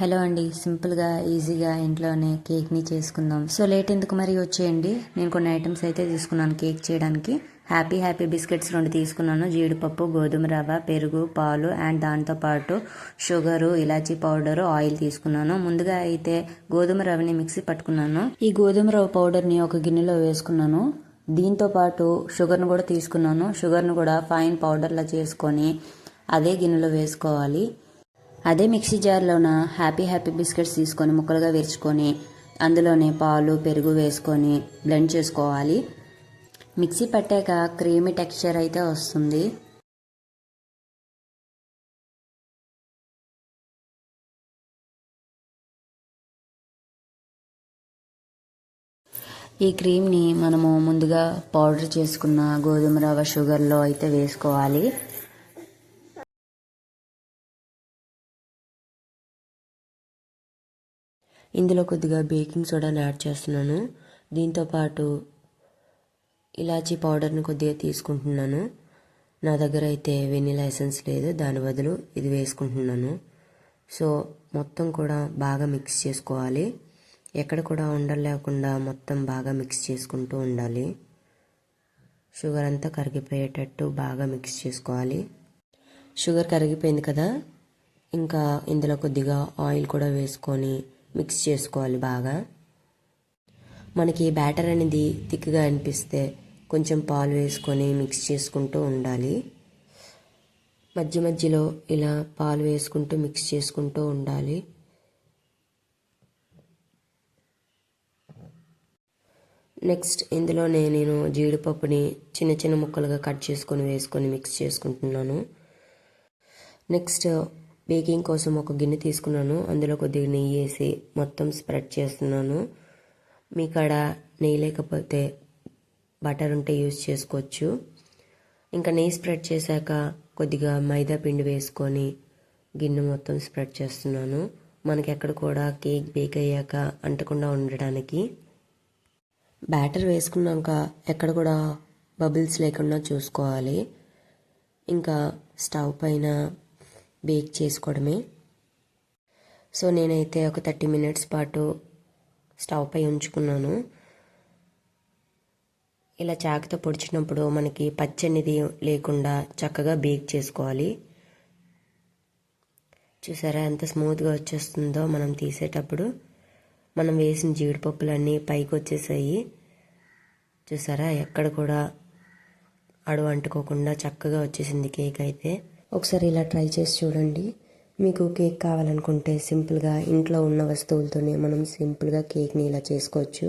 Hello అండి సింపుల్గా ఈజీగా ఇంట్లోనే కేక్ని చేసుకుందాం. సో లేట్ ఎందుకు మరి వచ్చేయండి? నేను కొన్ని ఐటమ్స్ అయితే తీసుకున్నాను కేక్ చేయడానికి. హ్యాపీ హ్యాపీ బిస్కెట్స్ రెండు తీసుకున్నాను. జీడిపప్పు గోధుమ రవ్వ పెరుగు పాలు అండ్ దాంతోపాటు షుగరు ఇలాచీ పౌడరు ఆయిల్ తీసుకున్నాను. ముందుగా అయితే గోధుమ రవ్వని మిక్సీ పట్టుకున్నాను. ఈ గోధుమ రవ్వ పౌడర్ని ఒక గిన్నెలో వేసుకున్నాను. దీంతో పాటు షుగర్ను కూడా తీసుకున్నాను. షుగర్ను కూడా ఫైన్ పౌడర్లా చేసుకొని అదే గిన్నెలో వేసుకోవాలి. అదే మిక్సీ జార్లోన హ్యాపీ హ్యాపీ బిస్కెట్స్ తీసుకొని ముక్కలుగా విరుచుకొని అందులోనే పాలు పెరుగు వేసుకొని బ్లెండ్ చేసుకోవాలి. మిక్సీ పట్టాక క్రీమీ టెక్స్చర్ అయితే వస్తుంది. ఈ క్రీమ్ని మనము ముందుగా పౌడర్ చేసుకున్న గోధుమ రవ్వ షుగర్లో అయితే వేసుకోవాలి. ఇందులో కొద్దిగా బేకింగ్ సోడాని యాడ్ చేస్తున్నాను. దీంతోపాటు ఇలాచీ పౌడర్ని కొద్దిగా తీసుకుంటున్నాను. నా దగ్గర అయితే వెనీలా ఎసెన్స్ లేదు. దాని బదులు ఇది వేసుకుంటున్నాను. సో మొత్తం కూడా బాగా మిక్స్ చేసుకోవాలి. ఎక్కడ కూడా ఉండలేకుండా మొత్తం బాగా మిక్స్ చేసుకుంటూ ఉండాలి. షుగర్ అంతా కరిగిపోయేటట్టు బాగా మిక్స్ చేసుకోవాలి. షుగర్ కరిగిపోయింది కదా. ఇంకా ఇందులో కొద్దిగా ఆయిల్ కూడా వేసుకొని మిక్స్ చేసుకోవాలి బాగా. మనకి బ్యాటర్ అనేది థిక్గా అనిపిస్తే కొంచెం పాలు వేసుకొని మిక్స్ చేసుకుంటూ ఉండాలి. మధ్య మధ్యలో ఇలా పాలు వేసుకుంటూ మిక్స్ చేసుకుంటూ ఉండాలి. నెక్స్ట్ ఇందులోనే నేను జీడిపప్పుని చిన్న చిన్న ముక్కలుగా కట్ చేసుకొని వేసుకొని మిక్స్ చేసుకుంటున్నాను. నెక్స్ట్ బేకింగ్ కోసం ఒక గిన్నె తీసుకున్నాను. అందులో కొద్దిగా నెయ్యి వేసి మొత్తం స్ప్రెడ్ చేస్తున్నాను. మీ కాడ నెయ్యి లేకపోతే బటర్ ఉంటే యూజ్ చేసుకోవచ్చు. ఇంకా నెయ్యి స్ప్రెడ్ చేశాక కొద్దిగా మైదా పిండి వేసుకొని గిన్నె మొత్తం స్ప్రెడ్ చేస్తున్నాను. మనకి ఎక్కడ కూడా కేక్ బేక్ అయ్యాక అంటకుండా ఉండడానికి. బ్యాటర్ వేసుకున్నాక ఎక్కడ కూడా బబుల్స్ లేకుండా చూసుకోవాలి. ఇంకా స్టవ్ పైన బేక్ చేసుకోవడమే. సో నేనైతే ఒక థర్టీ మినిట్స్ పాటు స్టవ్ పై ఉంచుకున్నాను. ఇలా చాకుతో పొడిచినప్పుడు మనకి పచ్చనిది లేకుండా చక్కగా బేక్ చేసుకోవాలి. చూసారా ఎంత స్మూత్గా వచ్చేస్తుందో మనం తీసేటప్పుడు. మనం వేసిన జీడిపప్పులన్నీ పైకి వచ్చేసాయి. చూసారా ఎక్కడ కూడా అడుగు అంటుకోకుండా చక్కగా వచ్చేసింది కేక్ అయితే. ఒకసారి ఇలా ట్రై చేసి చూడండి. మీకు కేక్ కావాలనుకుంటే సింపుల్గా ఇంట్లో ఉన్న వస్తువులతోనే మనం సింపుల్గా కేక్ని ఇలా చేసుకోవచ్చు.